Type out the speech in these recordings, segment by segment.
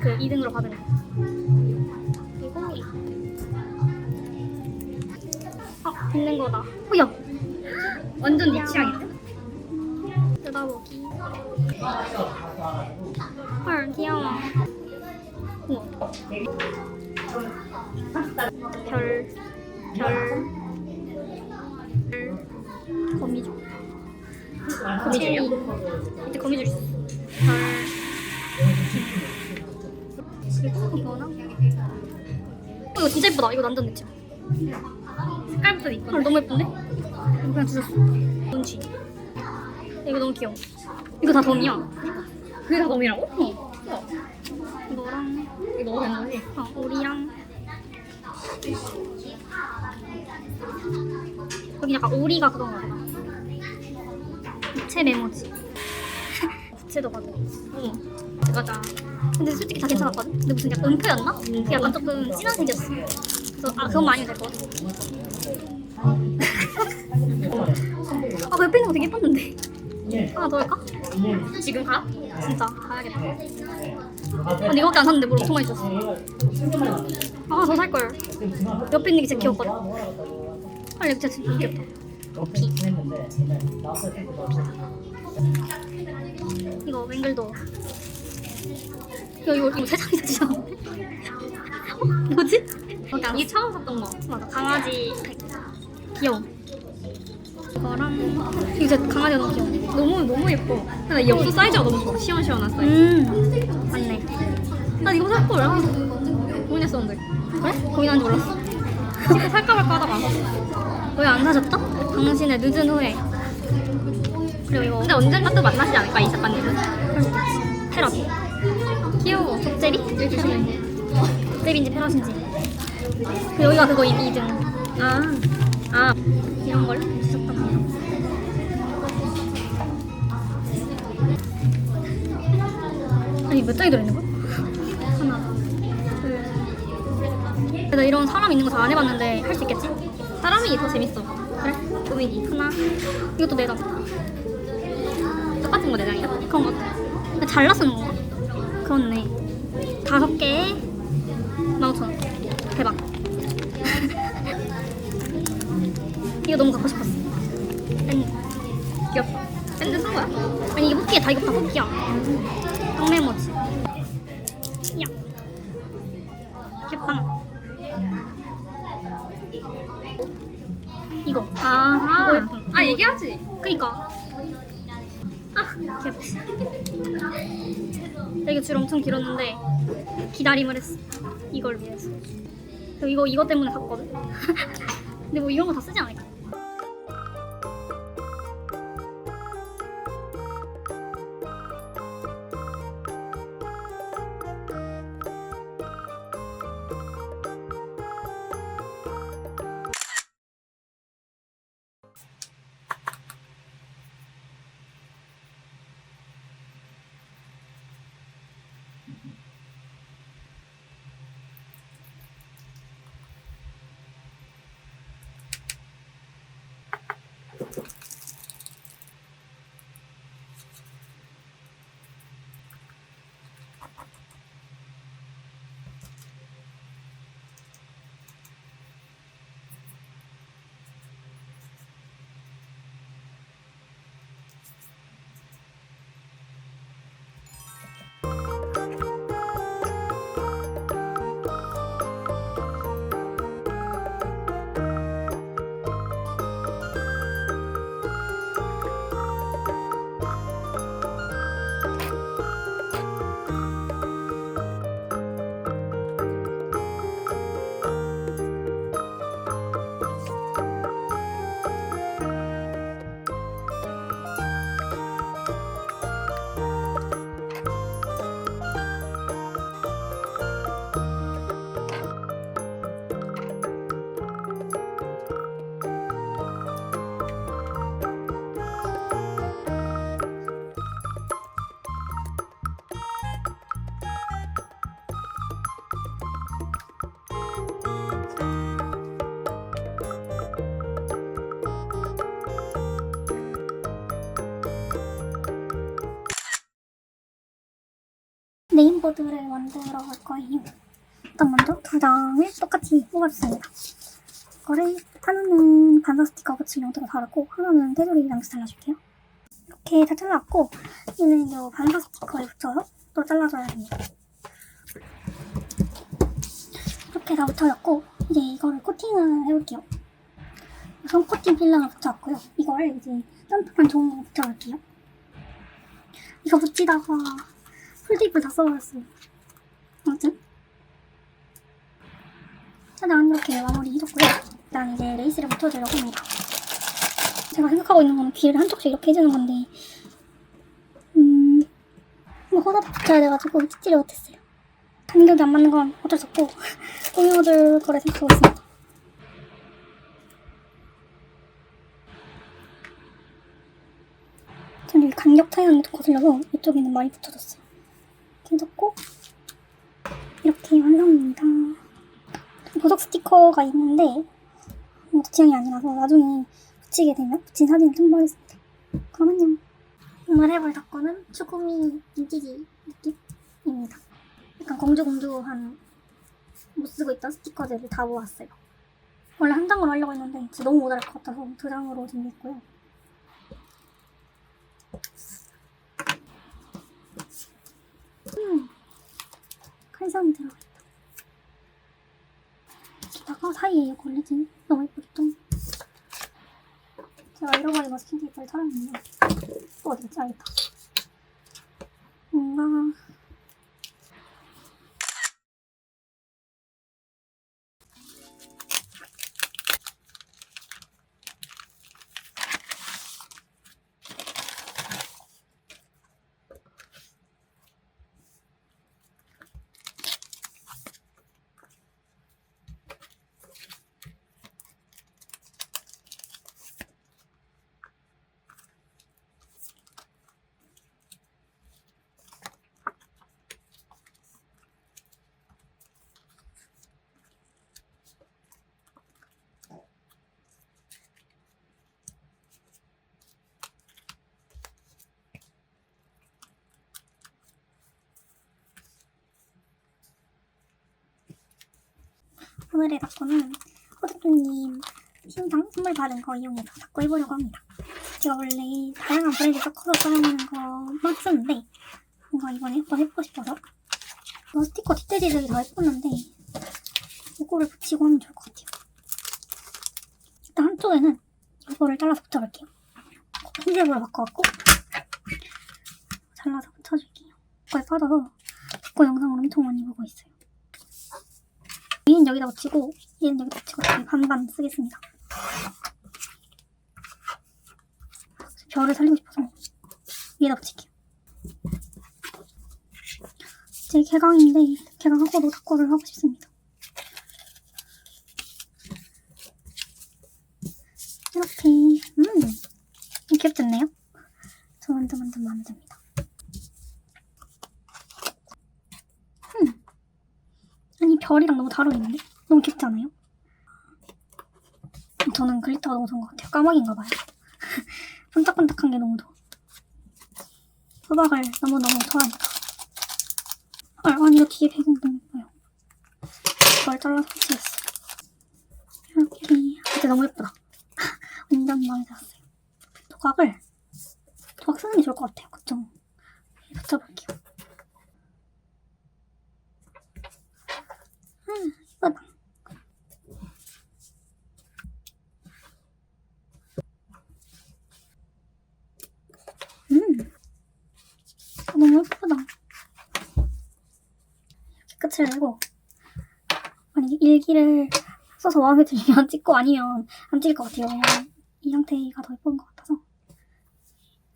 그 2등으로 받은 거. 그리고. 아, 있는 거다. 어, 야! 완전 네 취향인데? 뜯어보기. 헐, 귀여워. 우와. 별, 별, 별, 거미줄. 거미줄이요? 거미줄 있어. 별. 어, 이거 진짜 예쁘다. 이거 완전 내 취향. 색깔부터 이쁘 헐, 너무 예쁜데? 이거 그냥 주셨어. 눈치. 이거 너무 귀여워. 이거 다 덤이야. 그게 다 놈이라고? 어. 이거랑 이거 되는 거지? 어, 오리랑 여기 약간 오리가 그건가 봐. 부채 메모지. 부채도 가져. 응. 맞아. 근데 솔직히 다 괜찮았거든. 근데 무슨 약간 은표였나? 그게 약간 조금 진한 색이었어. 그래서 아 그것만 아니면 될것 같아. 아, 그 옆에 있는 거 되게 예뻤는데. 하나 더 할까? 지금 가? 진짜 가야겠다. 아, 근데 이거밖에 안 샀는데 뭘 엄청 많이 줬어. 아, 더 살 걸. 옆에 있는 게 진짜 귀엽거든. 아, 이거 진짜 진짜 귀엽다. 이거 맹글도. 야, 이거 이거 세 장이나 주셨는데? 어? 뭐지? 그러니까 이 처음 샀던 거. 맞아, 강아지 색. 귀여워. 이거랑 이거 진짜 강아지가 너무 귀여워. 너무 너무 예뻐. 근데 이 엽서 사이즈가 너무 좋아. 시원시원한 사이즈. 음, 맞네. 나 이거 살 걸. 아, 고민했었는데. 그래? 고민하는 줄 몰랐어. 진짜 살까 말까 하다가 안 샀어. 왜 안 사셨다? 당신의 늦은 후에. 그리고 이거 근데 언젠가 또 만나시지 않을까 이 작가님은? 패럿. 귀여워. 이거 조심해. 속제비인지 패럿인지. 그 여기가 그거 2등. 아, 아, 이런 걸 주셨단 말이야. 아니 몇 장이 들어있는 거야? 하나, 둘. 나 이런 사람 있는 거 잘 안 해봤는데 할 수 있겠지? 사람이 더 재밌어. 그래? 꾸미기 하나. 이것도 네 장. 똑같은 거 내장이야. 그런 것 같아. 근데 잘라 쓰는 건가? 그렇네. 다섯 개에 15,000원. 대박. 이거 너무 갖고 싶었어. 아니, 귀엽다. 밴드 산 거야? 아니 이게 뽑기야. 다 이거 다 뽑기야. 황메모지. 야. 개빵. 이거. 아, 이거 예쁨. 아 얘기하지. 그니까. 아, 귀엽지. 이게 줄 엄청 길었는데 기다림을 했어. 이걸 위해서. 그리고 이거 이거 때문에 샀거든. 근데 뭐 이런 거 다 쓰지 않을까? 네임보드를 만들어 볼 거예요. 일단 먼저 두 장을 똑같이 뽑아줬습니다. 이거를 하나는 반사 스티커 붙일 용도로 다르고 하나는 테두리 양수 잘라줄게요. 이렇게 다 잘랐고 얘는 이 반사 스티커에 붙여서 또 잘라줘야 됩니다. 이렇게 다 붙여졌고 이제 이거를 코팅을 해볼게요. 우선 코팅 필름을 붙여왔고요. 이걸 이제 딴딴한 종이에 붙여볼게요. 이거 붙이다가 풀테이프를 다 써버렸어요. 아무튼 짜잔 이렇게 마무리 해줬고요. 일단 이제 레이스를 붙여주려고 합니다. 제가 생각하고 있는 거는 귀를 한쪽씩 이렇게 해주는 건데 음... 뭐 호다닥 붙여야 돼가지고 찍지를 못했어요. 간격이 안 맞는 건 어쩔 수 없고 꾸며줄 거라 생각하고 있습니다. 저는 간격 차이나는 게좀 거슬려서 이쪽에는 많이 붙여줬어요. 해줬고 이렇게 완성입니다. 보석 스티커가 있는데 뭐 취향이 아니라서 나중에 붙이게 되면 붙인 사진을 첨부하겠습니다. 그럼 안녕. 오늘 해볼 덕거는 추구미 인기지 느낌입니다. 약간 공주공주한 못 쓰고 있던 스티커들을 다 모았어요. 원래 한 장으로 하려고 했는데 진짜 너무 모자랄 것 같아서 두 장으로 준비했고요. 음, 칼상이 들어가 있다. 여기다가 사이에 걸리지 너무 예쁘겠죠? 제가 잃어버린 마스킹 테이프를 찾았는데 또 어디 있지? 아, 있다. 뭔가 오늘의 닭고는 호두님 신상 선물 받은 거 이용해서 닭고 해보려고 합니다. 제가 원래 다양한 브랜드 섞어서 사용하는 거만 쓰는데 뭔가 이번에 한번 해보고 싶어서 이거 스티커 디테일들이 다 예뻤는데 이거를 붙이고 하면 좋을 것 같아요. 일단 한쪽에는 이거를 잘라서 붙여볼게요. 흰색으로 바꿔갖고 잘라서 붙여줄게요. 이거에 빠져서 닭고 영상을 엄청 많이 보고 있어요. 얘는 여기다 붙이고 얘는 여기다 붙이고 반반 쓰겠습니다. 별을 살리고 싶어서 위에다 붙일게요. 제 개강인데 개강하고도 닭고를 하고 싶습니다. 이렇게 음 귀엽지 않나요? 저 완전 완전 마음에 듭니다. 음 아니 별이랑 너무 잘 어울리는데? 너무 귀엽지 않아요? 저는 글리터가 너무 좋은 것 같아요. 까마귀인가 봐요. 반짝반짝한 게 너무 좋아. 수박을 너무너무 좋아하니까. 아, 아니 이거 뒤에 배경 너무 예뻐요. 이걸 잘라서 붙이겠어. 이렇게. 진짜 너무 예쁘다. 완전 마음에 들었어요. 조각을 조각 쓰는 게 좋을 것 같아요. 그쵸? 붙여볼게요. 음, 예쁘다. 음, 아, 너무 예쁘다. 끝을 내고, 만약에 일기를 써서 마음에 들면 찍고 아니면 안 찍을 것 같아요. 이 상태가 더 예쁜 것 같아서.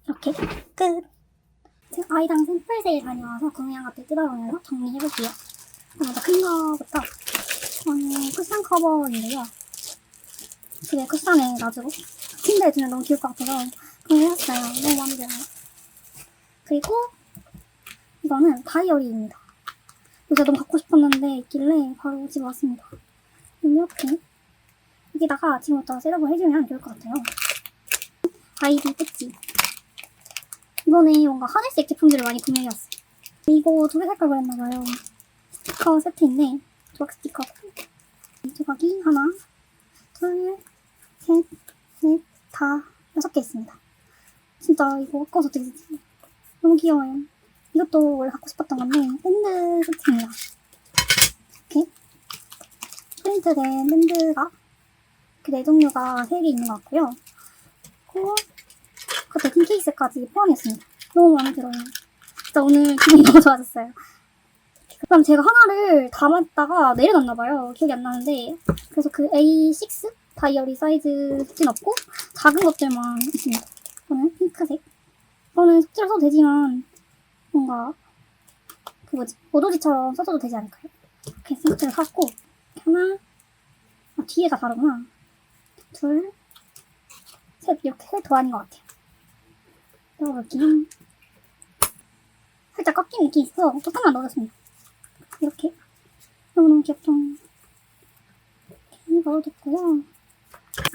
이렇게 끝. 지금 아이랑 샘플 세일 다녀와서 구매한 것들 뜯어보면서 정리해볼게요. 먼저 큰 거부터 저는 쿠션 커버인데요. 되게 쿠션에 놔주고 침대에 두면 너무 귀여울 것 같아서 구매했어요. 너무 마음에 들어요. 그리고 이거는 다이어리입니다. 요새 너무 갖고 싶었는데 있길래 바로 집에 왔습니다. 이렇게 여기다가 지금부터 셋업을 해주면 좋을 것 같아요. 아이디 배지. 이번에 뭔가 하늘색 제품들을 많이 구매해왔어요. 이거 두 개 살걸 그랬나봐요. 스티커 세트인데 조각 스티커 이 조각이 하나, 둘, 셋, 넷, 다 여섯 개 있습니다. 진짜 이거 아까워서 되게 너무 귀여워요. 이것도 원래 갖고 싶었던 건데 밴드 세트입니다. 이렇게 프린트된 밴드가 이렇게 네 종류가 세 개 있는 것 같고요. 그리고 그 대신 케이스까지 포함했습니다. 너무 마음에 들어요. 진짜 오늘 기분이 너무 좋아졌어요. 그럼 제가 하나를 담았다가 내려놨나 봐요. 기억이 안 나는데. 그래서 그 A6 다이어리 사이즈 숙진 없고 작은 것들만 있습니다. 이거는 핑크색. 이거는 숙제로 써도 되지만 뭔가 그 뭐지 오도지처럼 써줘도 되지 않을까요? 이렇게 숙제를 샀고 하나 아, 뒤에가 다르구나. 둘, 셋 이렇게 세 도안인 것 같아요. 넣어볼게요. 살짝 꺾인 느낌이 있어서 조금만 넣어줬습니다. 이렇게 너무너무 귀엽죠? 이렇게 넣어줬고요.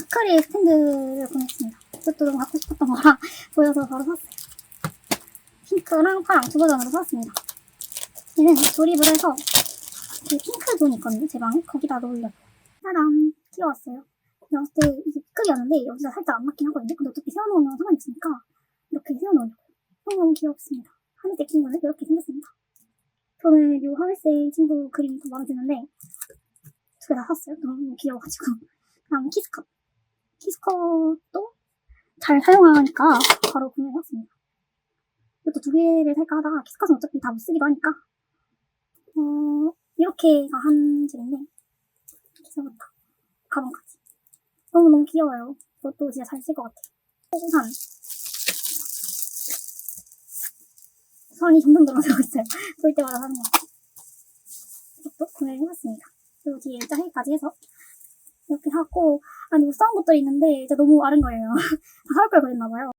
아크릴 스탠드를 구매했습니다. 이것도 너무 갖고 싶었던 거라 보여서 바로 샀어요. 핑크랑 파랑 두 버전으로 샀습니다. 얘는 조립을 해서 그 핑크 존 있거든요. 제 방에 거기다 넣으려고. 짜란. 제가 봤을 때 이게 B급이었는데 여기가 살짝 안 맞긴 하거든요. 근데 어차피 세워놓으면 상관이 없으니까 이렇게 세워놓으려고. 너무 귀엽습니다. 하늘색 친구는 이렇게 생겼습니다. 저는 이 하늘색 친구 그림이 더 마음에 드는데 두 개 다 샀어요. 너무 귀여워가지고. 그다음 키스컷. 키스컷도 잘 사용하니까 바로 구매했습니다. 이것도 두 개를 살까 하다가 키스컷은 어차피 다 못 쓰기도 하니까 어, 이렇게가 한 줄인데 써봤다. 가방까지. 너무너무 귀여워요. 이것도 진짜 잘 쓸 것 같아요. 우산. 선이 점점 늘어나고 있어요. 볼 때마다 것 같아요. 이것도 구매를 해봤습니다. 그리고 뒤에 짜해까지 해서 이렇게 하고 아니 이거 써온 것도 있는데 진짜 너무 아른 거예요. 다살걸 그랬나봐요.